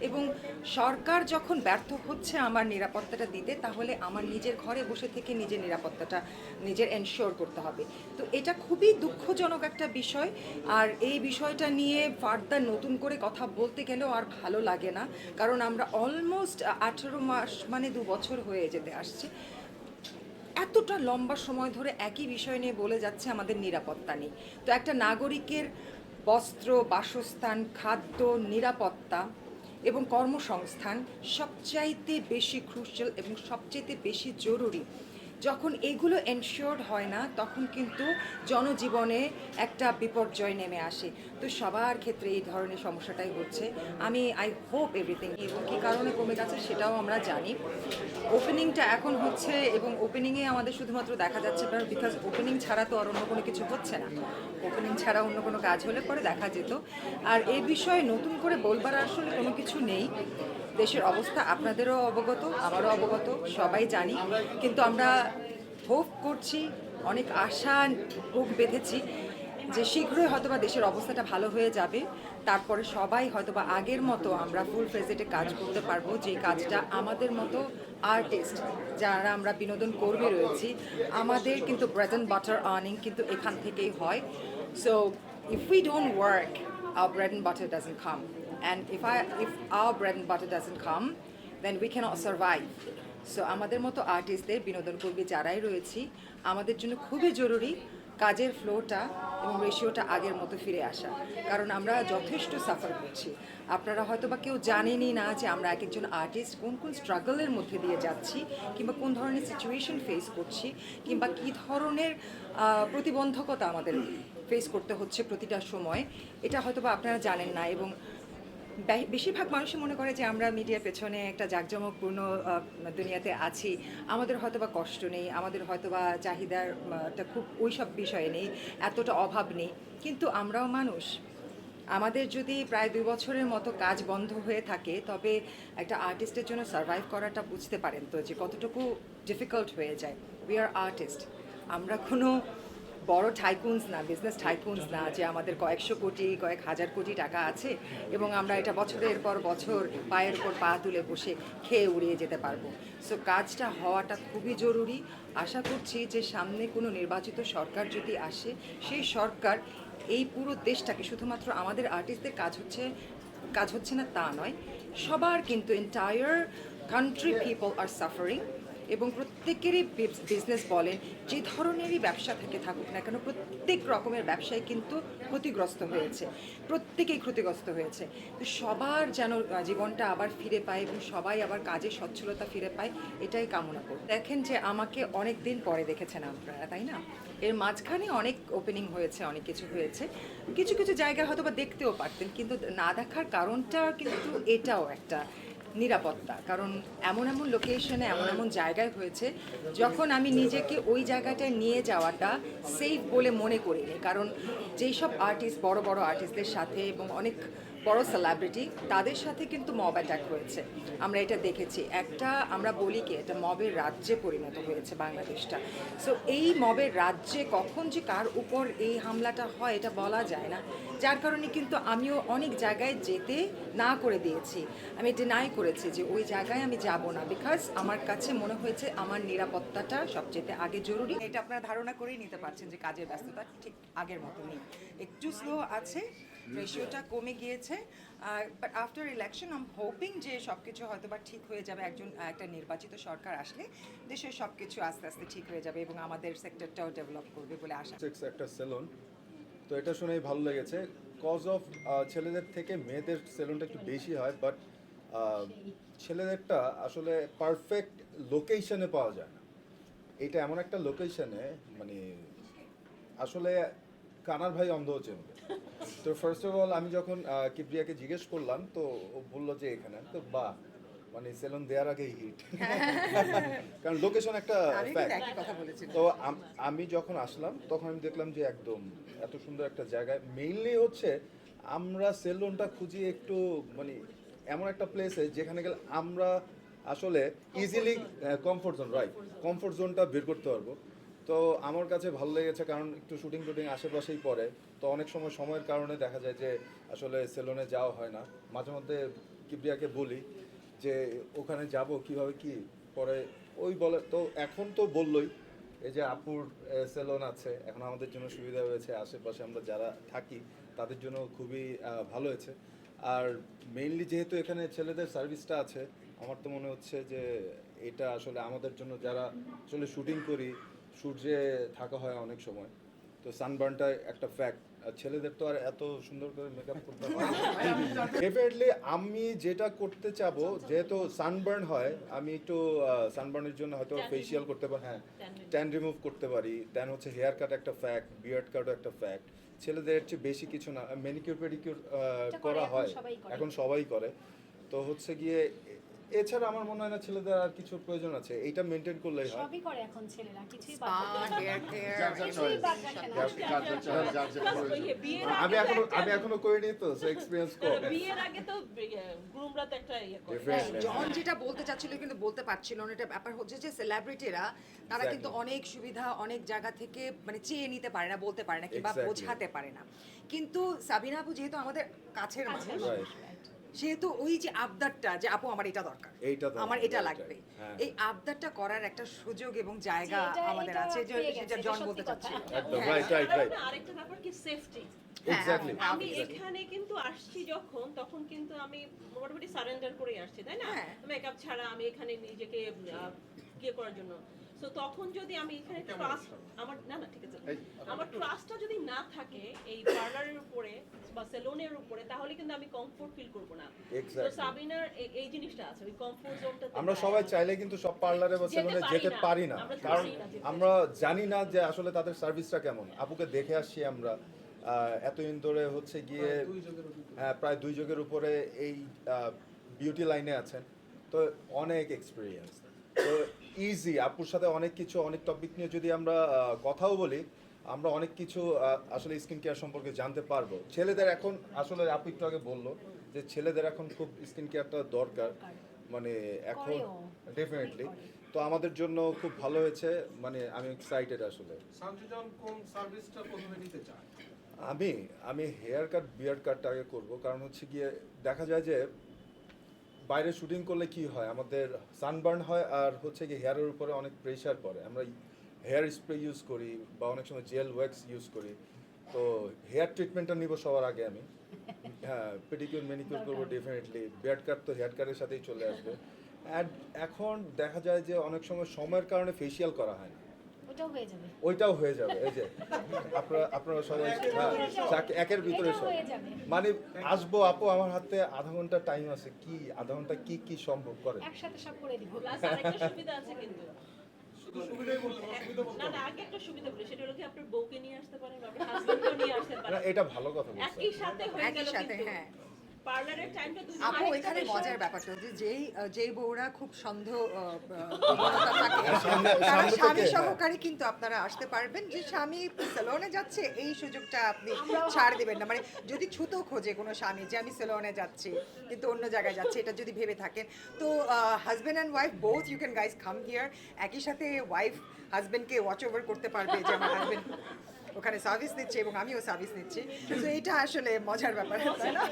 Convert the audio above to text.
এবং সরকার যখন ব্যর্থ হচ্ছে আমার নিরাপত্তাটা দিতে, তাহলে আমার নিজের ঘরে বসে থেকে নিজের নিরাপত্তাটা নিজের এনশিওর করতে হবে। তো এটা খুবই দুঃখজনক একটা বিষয়। আর এই বিষয়টা নিয়ে ফার্দার নতুন করে কথা বলতে গেলেও আর ভালো লাগে না। কারণ আমরা অলমোস্ট আঠেরো মাস মানে দু বছর হয়ে যেতে আসছে। এতটা লম্বা সময় ধরে একই বিষয় নিয়ে বলে যাচ্ছে আমাদের নিরাপত্তা নেই। তো একটা নাগরিকের বস্ত্র, বাসস্থান, খাদ্য, নিরাপত্তা এবং কর্মসংস্থান সবচাইতে বেশি ক্রুশিয়াল এবং সবচাইতে বেশি জরুরি। যখন এগুলো এনশিওর্ড হয় না, তখন কিন্তু জনজীবনে একটা বিপর্যয় নেমে আসে। তো সবার ক্ষেত্রে এই ধরনের সমস্যাটাই হচ্ছে। আমি আই হোপ এভরিথিং এবং কী কারণে কমে গেছে সেটাও আমরা জানি। ওপেনিংটা এখন হচ্ছে এবং ওপেনিংয়ে আমাদের শুধুমাত্র দেখা যাচ্ছে কারণ বিকজ ওপেনিং ছাড়া তো আর অন্য কোনো কিছু হচ্ছে না। ওপেনিং ছাড়া অন্য কোনো কাজ হলে পরে দেখা যেত। আর এই বিষয়ে নতুন করে বলবার আসলে কোনো কিছু নেই। দেশের অবস্থা আপনাদেরও অবগত, আমারও অবগত, সবাই জানি। কিন্তু আমরা হোপ করছি, অনেক আশা বুক বেঁধেছি যে শীঘ্রই হয়তোবা দেশের অবস্থাটা ভালো হয়ে যাবে। তারপরে সবাই হয়তোবা আগের মতো আমরা ফুল ফেজেটে কাজ করতে পারব, যে কাজটা আমাদের মতো আর্টিস্ট যারা আমরা বিনোদন কর্মী রয়েছি, আমাদের কিন্তু ব্রেড অ্যান্ড বাটার আর্নিং কিন্তু এখান থেকেই হয়। So if we don't work our bread and butter doesn't come. And if I if our bread and butter doesn't come, then we cannot survive. So আমাদের মতো আর্টিস্টদের বিনোদন কর্মী যারাই রয়েছি আমাদের জন্য খুবই জরুরি কাজের ফ্লোটা এবং রেশিওটা আগের মতো ফিরে আসা। কারণ আমরা যথেষ্ট সাফার করছি। আপনারা হয়তো বা কেউ জানেনই না যে আমরা এক একজন আর্টিস্ট কোন কোন স্ট্রাগলের মধ্যে দিয়ে যাচ্ছি কিংবা কোন ধরনের সিচুয়েশন ফেস করছি কিংবা কী ধরনের প্রতিবন্ধকতা আমাদের ফেস করতে হচ্ছে প্রতিটা সময়। এটা হয়তো বা আপনারা জানেন না এবং বেশিরভাগ মানুষই মনে করে যে আমরা মিডিয়ার পেছনে একটা জাঁকজমকপূর্ণ দুনিয়াতে আছি। আমাদের হয়তো বা কষ্ট নেই, আমাদের হয়তো বা চাহিদার খুব ওই সব বিষয়ে নেই, এতটা অভাব নেই। কিন্তু আমরাও মানুষ। আমাদের যদি প্রায় দুই বছরের মতো কাজ বন্ধ হয়ে থাকে, তবে একটা আর্টিস্টের জন্য সার্ভাইভ করাটা বুঝতে পারেন তো যে কতটুকু ডিফিকাল্ট হয়ে যায়। উই আর আর্টিস্ট আমরা কোনো বড় টাইকুনস না বিজনেস টাইকুনস না, যে আমাদের কয়েকশো কোটি, কয়েক হাজার কোটি টাকা আছে এবং আমরা এটা বছরের পর বছর পায়ের উপর পা তুলে বসে খেয়ে উড়িয়ে যেতে পারব। সো কাজটা হওয়াটা খুবই জরুরি। আশা করছি যে সামনে কোনো নির্বাচিত সরকার যদি আসে, সেই সরকার এই পুরো দেশটাকে, শুধুমাত্র আমাদের আর্টিস্টদের কাজ হচ্ছে কাজ হচ্ছে না তা নয়, সবার কিন্তু entire country people are suffering এবং প্রত্যেকেরই বিজনেস বলেন, যে ধরনেরই ব্যবসা থেকে থাকুক না কেন, প্রত্যেক রকমের ব্যবসায় কিন্তু ক্ষতিগ্রস্ত হয়েছে। প্রত্যেকেই ক্ষতিগ্রস্ত হয়েছে। তো সবার যেন জীবনটা আবার ফিরে পায় এবং সবাই আবার কাজে সচ্ছলতা ফিরে পায়, এটাই কামনা করি। দেখেন যে আমাকে অনেক দিন পরে দেখেছেন আপনারা, তাই না? এর মাঝখানে অনেক ওপেনিং হয়েছে, অনেক কিছু হয়েছে। কিছু কিছু জায়গায় হয়তো বা দেখতেও পারতেন, কিন্তু না দেখার কারণটা কিন্তু এটাও একটা। নিরাপত্তা। কারণ এমন এমন লোকেশনে এমন এমন জায়গায় হয়েছে, যখন আমি নিজেকে ওই জায়গাটায় নিয়ে যাওয়াটা সেফ বলে মনে করিনি। কারণ যেই সব আর্টিস্ট বড় বড় আর্টিস্টদের সাথে এবং অনেক বড় সেলিব্রিটি তাদের সাথে কিন্তু মব অ্যাটাক হয়েছে। আমরা এটা দেখেছি। একটা আমরা বলি কি, এটা মবের রাজ্যে পরিণত হয়েছে বাংলাদেশটা। সো এই মবের রাজ্যে কখন যে কার উপর এই হামলাটা হয়, এটা বলা যায় না। যার কারণে কিন্তু আমিও অনেক জায়গায় যেতে না করে দিয়েছি। আমি ডিনাই করেছি যে, ওই জায়গায় আমি যাব না। বিকজ আমার কাছে মনে হয়েছে আমার নিরাপত্তাটা সবচেয়ে আগে জরুরি। এটা আপনারা ধারণা করেই নিতে পারছেন যে কাজের ব্যস্ততা ঠিক আগের মতো নেই একটু স্লো আছে রেশিওটা কমে গিয়েছে but after election I'm hoping যে সব কিছু হয়তো বা ঠিক হয়ে যাবে, একজন, একটা নির্বাচিত সরকার আসলে, দেশের সব কিছু আস্তে আস্তে ঠিক হয়ে যাবে এবং আমাদের সেক্টরটাও ডেভেলপ করবে বলে আশা একটা সেলুন তো এটা শুনেই ভালো লেগেছে। কজ অফ ছেলেদের থেকে মেয়েদের সেলুনটা একটু বেশি হয় বাট ছেলেদেরটা আসলে পারফেক্ট লোকেশনে পাওয়া যায় না। এটা এমন একটা লোকেশনে মানে আসলে কানার ভাই অন্ধ চেনবে তো ফার্স্ট অফ অল আমি যখন কিপ্রিয়াকে জিজ্ঞেস করলাম তো ও বলল যে এখানে তো বাহ মানে সেলুন দেওয়ার আগেই হিট কারণ লোকেশন একটা তো আমি যখন আসলাম তখন আমি দেখলাম যে একদম এত সুন্দর একটা জায়গায় মেইনলি হচ্ছে আমরা সেলুনটা খুঁজি একটু মানে এমন একটা প্লেসে যেখানে গেলে আমরা আসলে easily comfort zone right comfort জোনটা বের করতে পারব। তো আমার কাছে ভালো লেগেছে কারণ একটু শুটিং টুটিং আশেপাশেই পড়ে। তো অনেক সময় সময়ের কারণে দেখা যায় যে আসলে সেলুনে যাওয়া হয় না। মাঝে মধ্যে কিবরিয়াকে বলি যে, ওখানে যাব কীভাবে কি পরে? ওই বলে, তো এখন তো বললোই, এই যে আপুর সেলন আছে, এখন আমাদের জন্য সুবিধা হয়েছে, আশেপাশে আমরা যারা থাকি, তাদের জন্য খুবই ভালো হয়েছে। আর মেইনলি যেহেতু এখানে ছেলেদের সার্ভিসটা আছে, আমার তো মনে হচ্ছে যে, এটা আসলে আমাদের জন্য যারা আসলে শুটিং করি সূর্যে থাকা হয় অনেক সময়। তো সানবার্নটা একটা ফ্যাক্ট আর ছেলেদের তো আর এত সুন্দর করে মেকআপ করতে হয় ডেফিনেটলি আমি যেটা করতে চাবো যেহেতু সানবার্ন হয় আমি একটু সানবার্নের জন্য হয়তো ফেসিয়াল করতে পারি হ্যাঁ ট্যান রিমুভ করতে পারি। দেন হচ্ছে হেয়ার কাট একটা ফ্যাক্ট বিয়ার্ড কাটও একটা ফ্যাক্ট ছেলেদের চেয়ে বেশি কিছু না মেনিকিউর পেডিকিউর করা হয়। এখন সবাই করে। তো হচ্ছে গিয়ে এছাড়া আমার মনে হয় না ছেলেদের আর কিছু প্রয়োজন আছে। এইটা মেনটেন করলেই হয়। সবই করে এখন ছেলেরা কিছুই আমি এখনও আমি এখনও করিনি তো সো এক্সপিরিয়েন্স কম বিয়ের আগে তো গ্রুমরা তো একটা ইয়ে করে। জন যেটা বলতে চাচ্ছিল কিন্তু বলতে পারছিল না এটা ব্যাপার হচ্ছে যে সেলিব্রিটিরা তারা. কিন্তু অনেক সুবিধা অনেক জায়গা থেকে মানে চেয়ে নিতে পারে না বলতে পারে না কিংবা. বোঝাতে পারে না। কিন্তু সাবিনা আপু যেহেতু আমাদের কাছের মানুষ. সেহেতু ওই যে আবদারটা যে আপু আমার এটা দরকার। আমার এটা লাগবে। হ্যাঁ। এই আবদারটা করার একটা সুযোগ এবং জায়গা আমাদের আছে যেটা জন বলতে একদম হ্যাঁ। আরেকটা ব্যাপার কি সেফটি হ্যাঁ, আমি এখানে কিন্তু আসছি যখন তখন কিন্তু আমি মোটামুটি সারেন্ডার করে আসছি তাই না। মেকআপ ছাড়া আমি এখানে নিজেকে আহ, ইয়ে করার জন্য। সো তখন যদি আমি এখানে ট্রাস্ট আমার না না ঠিক আছে। আমার ট্রাস্টটা যদি না থাকে এই পার্লারের উপরে বা সেলুনের উপরে তাহলে কিন্তু আমি কমফোর্ট ফিল করব না। তো সাবিনার এই- জিনিসটা আছে ওই কমফোর্ট জোনটা আমরা সবাই চাইলে কিন্তু সব পার্লারে বা যেতে সেলুনে পারি যেতে না। পারি না। আমরা কারণ। আমরা জানি না যে আসলে তাদের সার্ভিসটা কেমন। আপুকে দেখে আসছি আমরা। আহ, এতদিন ধরে হচ্ছে গিয়ে হ্যাঁ প্রায় দুই যুগের উপরে এই বিউটি লাইনে আছেন। তো অনেক এক্সপিরিয়েন্স তো ইজি আপুর সাথে অনেক কিছু অনেক টপিক নিয়ে যদি আমরা কথাও বলি আমরা অনেক কিছু আসলে স্কিন কেয়ার সম্পর্কে জানতে পারব। ছেলেদের এখন আসলে আপু একটু আগে বলল যে ছেলেদের এখন খুব স্কিন কেয়ারটা দরকার। মানে এখন ডেফিনেটলি তো আমাদের জন্য খুব ভালো হয়েছে মানে আমি এক্সাইটেড আসলে। আমি আমি হেয়ার কাট বিয়ার কাটটা আগে করব। কারণ হচ্ছে গিয়ে দেখা যায় যে বাইরে শুটিং করলে কি হয়? আমাদের সানবার্ন হয় আর হচ্ছে গিয়ে হেয়ারের উপরে অনেক প্রেশার পড়ে। আমরা হেয়ার স্প্রে ইউজ করি বা অনেক সময় জেল ওয়্যাক্স ইউজ করি। তো হেয়ার ট্রিটমেন্টটা নিব সবার আগে আমি। হ্যাঁ পেডিকিউর ম্যানিকিউর করব ডেফিনেটলি বিয়ার কাট তো হেয়ার কাটের সাথেই চলে আসবে। অ্যান্ড এখন দেখা যায় যে অনেক সময় সময়ের কারণে ফেসিয়াল করা হয় না। ওটাও হয়ে যাবে। ওইটাও হয়ে যাবে এই যে আপনারা আপনারা সবাই হ্যাঁ, একের ভিতরে সব মানে আসব আপু আমার হাতে আধা ঘণ্টা টাইম আছে কি আধা ঘণ্টা কি কি সম্ভব করে? একসাথে সব করে দিব। প্লাস আরেকটা সুবিধা আছে কিন্তু। শুধু সুবিধাই বলতে অসুবিধা বলতে না না আগে একটা সুবিধা বলি সেটা হলো কি আপনার বউকে নিয়ে আসতে পারেন বা আপনার হাজবেন্ডকে নিয়ে আসতে না পারেন এটা ভালো কথা একই সাথে হয়ে গেল হ্যাঁ। পার্লারের টাইমটা আপু এখানে মজার ব্যাপারটা হচ্ছে যেই যেই বউরা খুব সন্দেহ তারা স্বামী। সহকারে কিন্তু আপনারা আসতে পারবেন। যে স্বামী সেলনে যাচ্ছে এই সুযোগটা আপনি ছাড় দিবেন না। মানে যদি ছুতো খোঁজে কোনো স্বামী যে আমি সেলনে যাচ্ছি কিন্তু অন্য জায়গায় যাচ্ছি এটা যদি ভেবে থাকেন। তো husband and wife both you can guys come here একই সাথে ওয়াইফ হাজব্যান্ডকে ওয়াচ ওভার করতে পারবে যে আমার হাজব্যান্ড ওখানে সার্ভিস নিচ্ছে এবং আমিও সার্ভিস নিচ্ছি তো এটা আসলে মজার ব্যাপার তাই না?